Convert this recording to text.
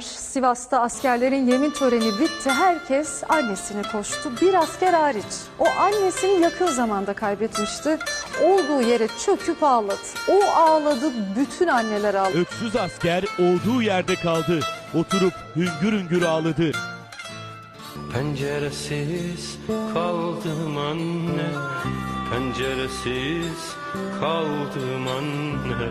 var. Sivas'ta askerlerin yemin töreni bitti. Herkes annesine koştu. Bir asker hariç. O annesini yakın zamanda kaybetmişti. Olduğu yere çöküp ağladı. O ağladı, bütün anneler ağladı. Öksüz asker olduğu yerde kaldı. Oturup hüngür hüngür ağladı. Penceresiz kaldım anne Penceresiz kaldım anne